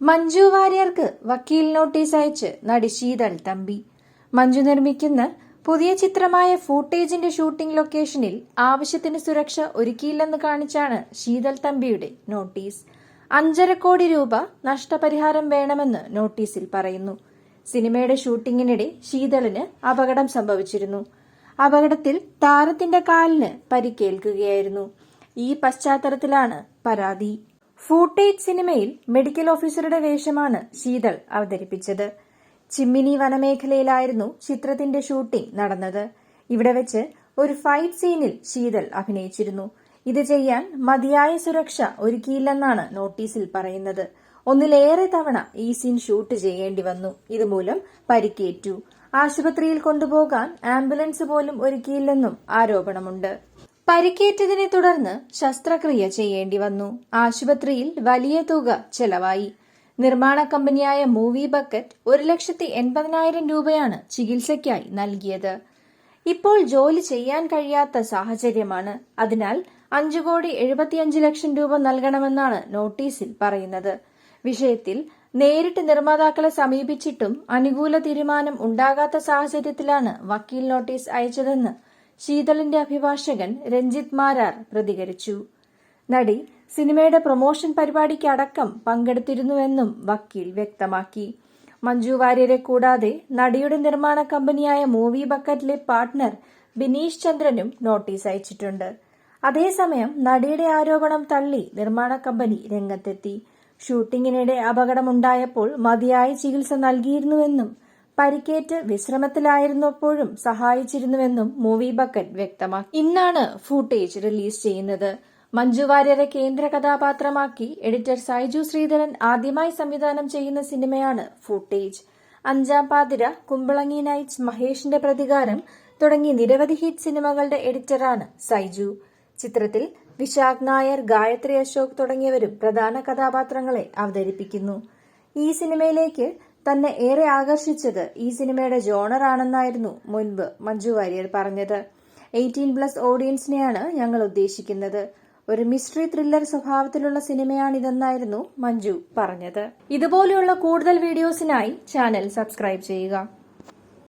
മഞ്ജു വാര്യർക്ക് വക്കീൽ നോട്ടീസ് അയച്ച് നടി ശീതൾ തമ്പി. മഞ്ജു നിർമ്മിക്കുന്ന പുതിയ ചിത്രമായ ഫൂട്ടേജിന്റെ ഷൂട്ടിംഗ് ലൊക്കേഷനിൽ ആവശ്യത്തിന് സുരക്ഷ ഒരുക്കിയില്ലെന്ന് കാണിച്ചാണ് ശീതൾ തമ്പിയുടെ നോട്ടീസ്. അഞ്ചര കോടി രൂപ നഷ്ടപരിഹാരം വേണമെന്ന് നോട്ടീസിൽ പറയുന്നു. സിനിമയുടെ ഷൂട്ടിങ്ങിനിടെ ശീതളിന് അപകടം സംഭവിച്ചിരുന്നു. അപകടത്തിൽ താരത്തിന്റെ കാലിന് പരിക്കേൽക്കുകയായിരുന്നു. ഈ പശ്ചാത്തലത്തിലാണ് പരാതി. ഫൂട്ടേജ് സിനിമയിൽ മെഡിക്കൽ ഓഫീസറുടെ വേഷമാണ് ശീതൾ അവതരിപ്പിച്ചത്. ചിമ്മിനി വനമേഖലയിലായിരുന്നു ചിത്രത്തിന്റെ ഷൂട്ടിംഗ് നടന്നത്. ഇവിടെ വെച്ച് ഒരു ഫൈറ്റ് സീനിൽ ശീതൾ അഭിനയിച്ചിരുന്നു. ഇത് ചെയ്യാൻ മതിയായ സുരക്ഷ ഒരുക്കിയില്ലെന്നാണ് നോട്ടീസിൽ പറയുന്നത്. ഒന്നിലേറെ തവണ ഈ സീൻ ഷൂട്ട് ചെയ്യേണ്ടി വന്നു. ഇതുമൂലം പരിക്കേറ്റു. ആശുപത്രിയിൽ കൊണ്ടുപോകാൻ ആംബുലൻസ് പോലും ഒരുക്കിയില്ലെന്നും ആരോപണമുണ്ട്. പരിക്കേറ്റതിനെ തുടർന്ന് ശസ്ത്രക്രിയ ചെയ്യേണ്ടി വന്നു. ആശുപത്രിയിൽ വലിയ തുക ചെലവായി. നിർമ്മാണ കമ്പനിയായ മൂവി ബക്കറ്റ് ഒരു ലക്ഷത്തി എൺപതിനായിരം രൂപയാണ് ചികിത്സയ്ക്കായി നൽകിയത്. ഇപ്പോൾ ജോലി ചെയ്യാൻ കഴിയാത്ത സാഹചര്യമാണ്. അതിനാൽ അഞ്ചു കോടി എഴുപത്തിയഞ്ച് ലക്ഷം രൂപ നൽകണമെന്നാണ് നോട്ടീസിൽ പറയുന്നത്. വിഷയത്തിൽ നേരിട്ട് നിർമ്മാതാക്കളെ സമീപിച്ചിട്ടും അനുകൂല തീരുമാനം ഉണ്ടാകാത്ത സാഹചര്യത്തിലാണ് വക്കീൽ നോട്ടീസ് അയച്ചതെന്ന് ശീതളിന്റെ അഭിഭാഷകൻ രഞ്ജിത് മാരാർ പ്രതികരിച്ചു. നടി സിനിമയുടെ പ്രൊമോഷൻ പരിപാടിക്കടക്കം പങ്കെടുത്തിരുന്നുവെന്നും വക്കീൽ വ്യക്തമാക്കി. മഞ്ജു വാര്യരെ കൂടാതെ നടിയുടെ നിർമ്മാണ കമ്പനിയായ മൂവി ബക്കറ്റിലെ പാർട്ട്ണർ ബിനീഷ് ചന്ദ്രനും നോട്ടീസ് അയച്ചിട്ടുണ്ട്. അതേസമയം നടിയുടെ ആരോപണം തള്ളി നിർമ്മാണ കമ്പനി രംഗത്തെത്തി. ഷൂട്ടിങ്ങിനിടെ അപകടമുണ്ടായപ്പോൾ മതിയായ ചികിത്സ നൽകിയിരുന്നുവെന്നും പരിക്കേറ്റ് വിശ്രമത്തിലായിരുന്നപ്പോഴും സഹായിച്ചിരുന്നുവെന്നും മൂവി ബക്കറ്റ് വ്യക്തമാക്കി. ഇന്നാണ് ഫൂട്ടേജ് റിലീസ് ചെയ്യുന്നത്. മഞ്ജു വാര്യരെ കേന്ദ്ര കഥാപാത്രമാക്കി എഡിറ്റർ സൈജു ശ്രീധരൻ ആദ്യമായി സംവിധാനം ചെയ്യുന്ന സിനിമയാണ് ഫൂട്ടേജ്. അഞ്ചാം പാതിര കുമ്പളങ്ങി നൈറ്റ്സ് മഹേഷിന്റെ പ്രതികാരം തുടങ്ങി നിരവധി ഹിറ്റ് സിനിമകളുടെ എഡിറ്ററാണ് സൈജു. ചിത്രത്തിൽ വിശാഖ് നായർ ഗായത്രി അശോക് തുടങ്ങിയവരും പ്രധാന കഥാപാത്രങ്ങളെ അവതരിപ്പിക്കുന്നു. ഈ സിനിമയിലേക്ക് തന്നെ ഏറെ ആകർഷിച്ചത് ഈ സിനിമയുടെ ജോണറാണെന്നായിരുന്നു മുൻപ് മഞ്ജു വാര്യർ പറഞ്ഞത്. എയ്റ്റീൻ പ്ലസ് ഓഡിയൻസിനെയാണ് ഞങ്ങൾ ഉദ്ദേശിക്കുന്നത്. ഒരു മിസ്റ്ററി ത്രില്ലർ സ്വഭാവത്തിലുള്ള സിനിമയാണിതെന്നായിരുന്നു മഞ്ജു പറഞ്ഞത്. ഇതുപോലെയുള്ള കൂടുതൽ വീഡിയോസിനായി ചാനൽ സബ്സ്ക്രൈബ് ചെയ്യുക.